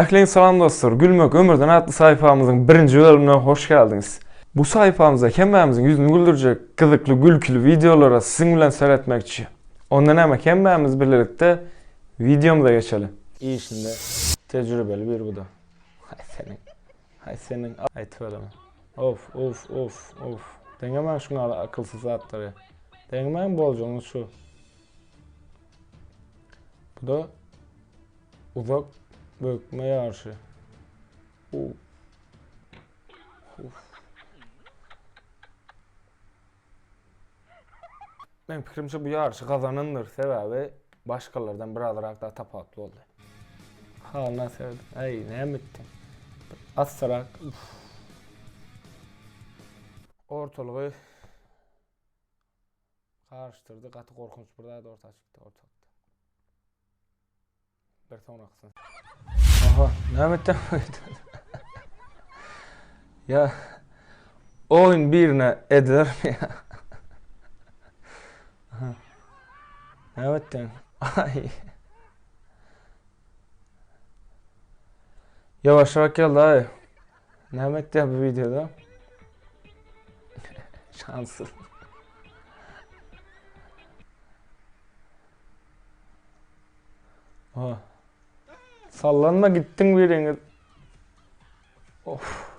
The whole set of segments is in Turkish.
Ahlen salam dostlar. Gülmek Ömürden adlı sayfamızın birinci bölümüne hoş geldiniz. Bu sayfamızda kemmemizin yüzünü güldürecek kızıklı gülkülü videolara sizin bilen seyretmekçi. Ondan ama kemmemiz birlikte videomuza geçelim. İyi şimdi tecrübeli bir bu da. Hay senin. Hay senin. Hay söyleme. Of of of of. Dengemen şuna akılsız atları. Dengemen bolcuğunuz şu. Bu da uzak bökme yarışı. Uf. Uf. Benim fikrimce bu yarışı kazanındır sebebi başkalardan biraz daha tapatlı oldu. Haline sevdim. Ey ne mittin. Assarak. Uf. Ortalığı karıştırdı. Katı korkunç burada da ortaya çıktı ortalıkta. Bir sonra kısın. Aha ne mittin. ya oyun birine edilir mi ya? Aha. Ne mittin. Ay. Yavaş yavaş gel dayı. Ne etti bu videoda? Şanssız. Oha. Sallanma gittin bir yere. Of.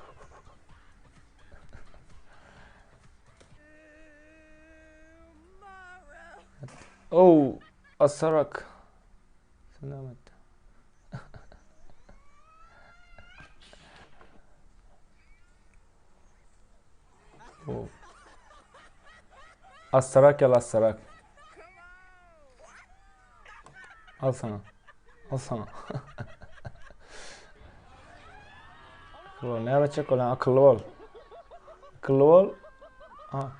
Oh, asarak. Sen devam et. Oh. Asarak gel asarak. Al sana. Al sana. akıllı ol. Ne yapacak olan akıllı ol. Akıllı ol. Ha.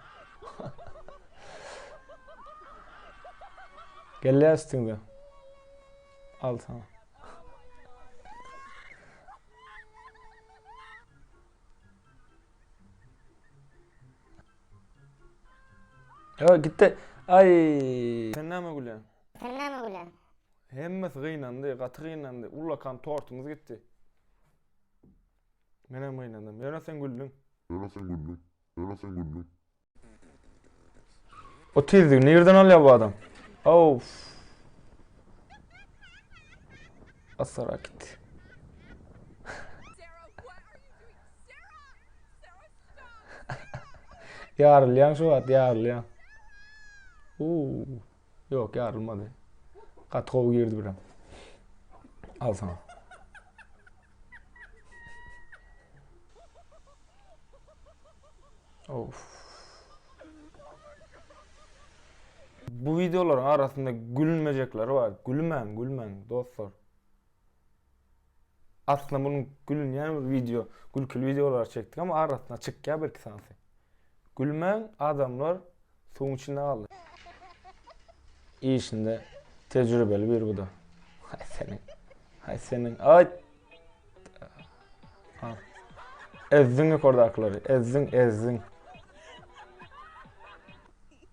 Gel ya üstünde. Al sana. Ya gitti. Ay. Sen ne mi gülüyorsun? Sen ne mi gülen? Hemmesi kıynandı, katı kıynandı. Ulakan tortumuz gitti. Ben hem kıynandım. Yana sen güldün. Yana sen güldün. Yana sen güldün. O tizliği nereden alıyor bu adam? Of. Asara gitti. Yarılyan şu at yarılyan. Uuu. Yok yarılmadı. Kat kov girdi biram. Al sana. Of. Bu videoların arasında gülünmeyecekler var. Gülmen, gülmen dostlar. Aslında bunun gülünmeyen bir video, gülkülü videolar çektik ama arasında çık ya belki sansı. Gülmen adamlar suyun içinde kaldı. İyi şimdi tecrübeli bir bu da. Hay senin. Hay senin. Ay. Al. Ezdin yukarıdakileri. Ezdin, ezdin.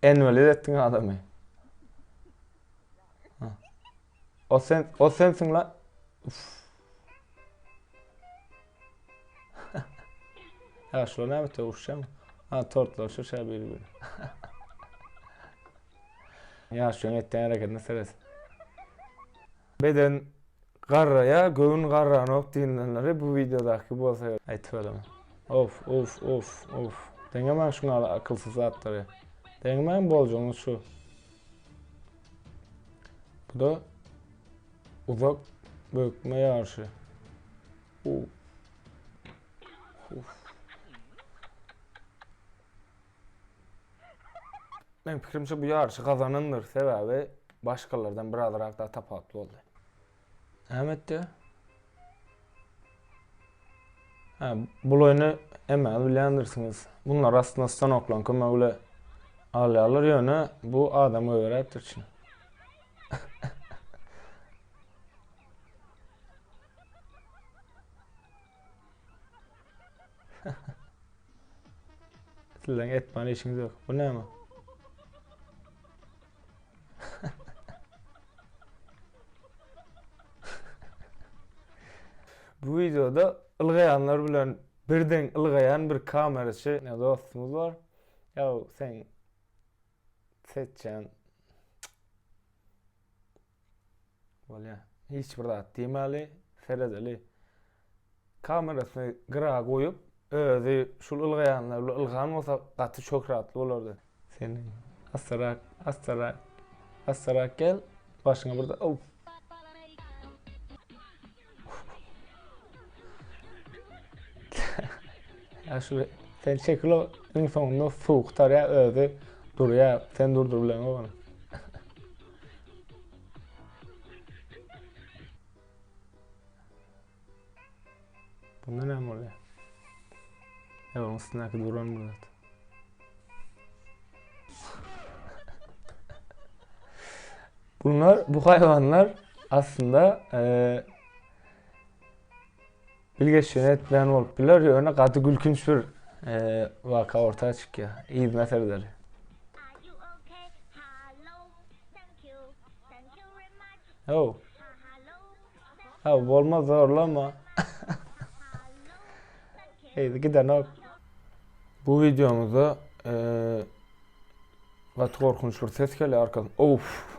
Envalid ettin adamı. Ha. O sen, o sensin lan. Uf. ya şuna ne bitti uçacağım. Ha tortla şu şey bir bir. ya şu an ettiğin hareketini seresin. Beden garraya, göğün garra nok dinlenleri bu videodaki bu olsa. Söyleme. Of of of of. Dengemen şuna akılsız atları. Dengemen bolcuğunuz şu. Bu da uzak bökme yarışı. Uf. Uf. Benim fikrimce bu yarışı kazanındır sebebi başkalardan biraz daha tapatlı oldu. Ya. Ha, bu oyunu hemen bilendirsiniz. Bunlar aslında stanokla kuma öyle alıyorlar yani bu adamı öğretir için. Sizden etmeli işiniz yok. Bu ne mi? Bu videoda ılgayanlar bilen birden ılgayan bir kameraçı ne dostumuz var. Ya sen seçen Bolya. Hiç zat demeli, seredeli. Kamerasını gıra koyup özü şul ılgayanlar ılgan olsa katı çok rahatlı olurdu. Seni astarak, astarak, astarak gel. Başına burada. Oh. Ya şu sen çekil o en sonunda soğuktar ya özü dur ya sen durdur bilen o bana. Bunda ne oluyor? Ya onun üstündeki duran burada. Bunlar, bu hayvanlar aslında eee Bilgeç yönetmen olup bilir yöne katı gülkünç bir eee vaka ortaya çıkıyor. İyi very much. Yo, Ha- olmaz zorlama. Hey, gidelim abi. Bu videomuzda eee Vat korkunç bir ses geliyor arkadan. Of.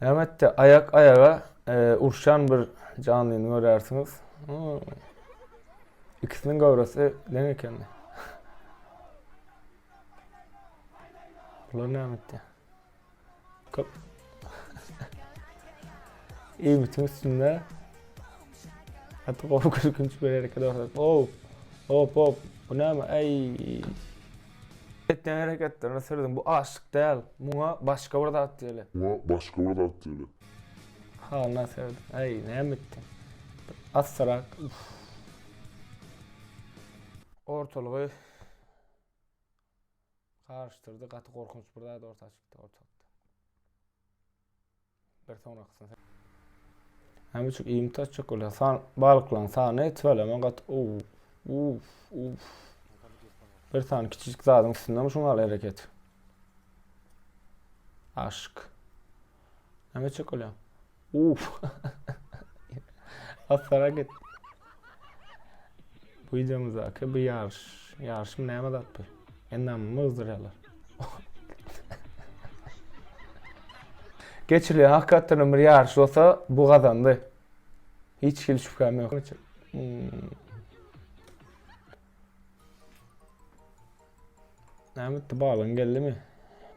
Mehmet de ayak ayağa urşan bir canlıyı görersiniz. Hmm. İkisinin gavrası ne ekan? Bunlar ne ya? Kop. İyi misin üstünde? Hatta korkunç bir hareket ortada. Hop. Hop hop. Bu ne mi? Ey. Ettiğin hareketlerine söyledim. Bu aşık değil. Buna başka bir da diyelim. Buna başka bir dert diyelim. Haline sevdim. Ey ne ettin? Assarak. Uf. Ortalığı karıştırdı. Katı korkunç da ortaya çıktı ortalıkta. Bir sonra kısın. Hem iyi imtiyaç çok oluyor. San, balıklan sahne etveleme kat. Uf. Uf. Uf. Bir tane küçücük zadın üstünde mi şunlarla hareket. Aşk. Hem çok oluyor. Uf. Aslara git. Videomuzdaki bir yarış. Yarışım ne yapar bu? Endan mı ızdırıyorlar? Geçiriyor hakikaten bir yarış olsa bu kazandı. Hiç hiç şüphem yok. Hmm. Ahmet de bağlan geldi mi?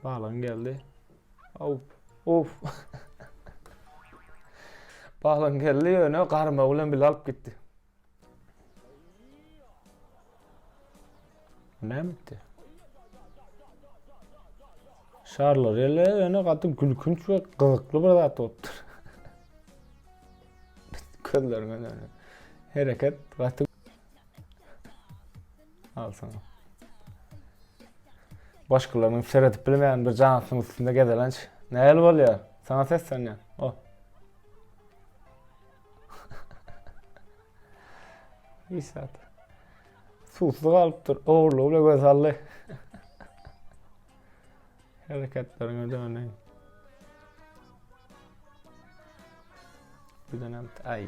Bağlan geldi. Of. Of. bağlan geldi yöne karma ulan bir alıp gitti. Ne bitti? Şarlar yerle yöne katı gülkünç ve kılıklı bir zat ottur. Kızların önüne. Hareket katı Al sana. Başkalarının seyredip bilmeyen bir cansın üstünde gezelenç. Ne el var ya? Sana sesleniyor. O. İyi saat. Susuz kalıptır. Uğurlu bile güzelli. Hareketlerin öde örneğin. Bir dönem ay.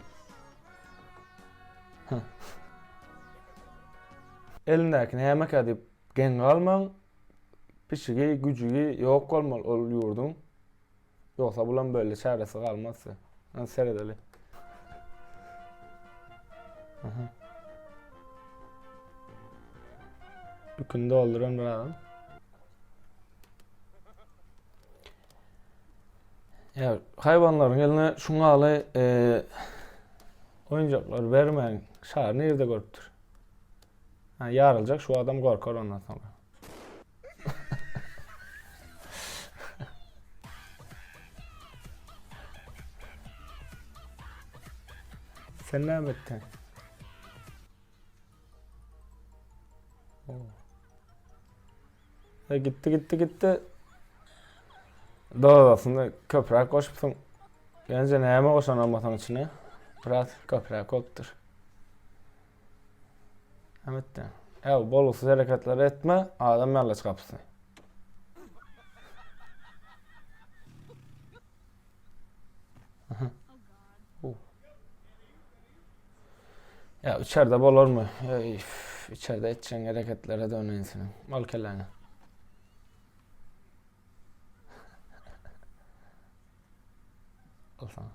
Elindekini yemek edip gen kalman pişigi gücügi yok olmalı oluyordun. Yoksa bulan böyle çaresi kalmazsa. Ben seyredeli. Aha. Dolduran bir adam. Ya hayvanların eline şunu alı e, oyuncaklar vermeyen şahar nerede görüptür? Ha, yarılacak şu adam korkar ondan sonra. Sen ne ettin? E gitti gitti gitti. Doğrusunda köprüye koşmuşsun. Gelince neyime koşan olmasan içine? Biraz köprüye koptur. Evet de. Ya boluksuz hareketler etme, adam yerle. Aha. Uh. Ya içeride bolor mu? Ey, üf, edeceğin hareketlere dönün senin. Mal kelleni. Al sana.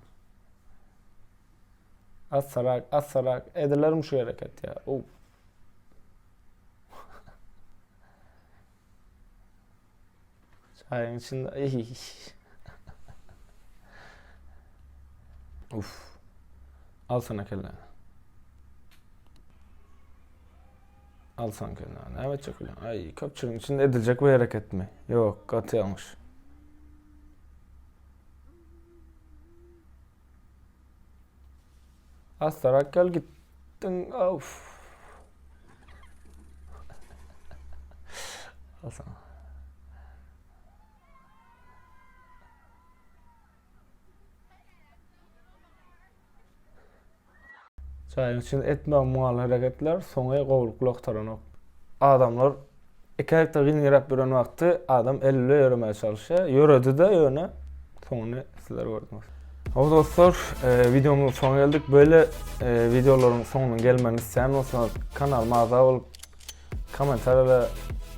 Az sarak, az sarak. Edilerim şu hareket ya. Uf. Çayın içinde. Uf. Al sana kelleni. Al sana kelleni. Evet çok. Ay köpçünün içinde edilecek bir hareket mi? Yok katı yanlış. Astarak gel gittin. Of. Al sana. Çayın için etme mual hareketler sonra kovuluklu aktaran Adamlar iki ayakta gyn girip biren vakti adam elle yürümeye çalışıyor. Yürüdü de yöne. Sonra sizler gördünüz. O dostlar e, videomuzun sonuna geldik. Böyle e, videoların sonuna gelmeni isteyen olsanız kanalıma abone olup komentarlara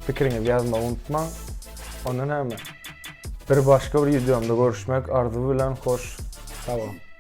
fikrinizi yazmayı unutmayın. Ondan hemen bir başka bir videomda görüşmek arzu bilen hoş. Olun.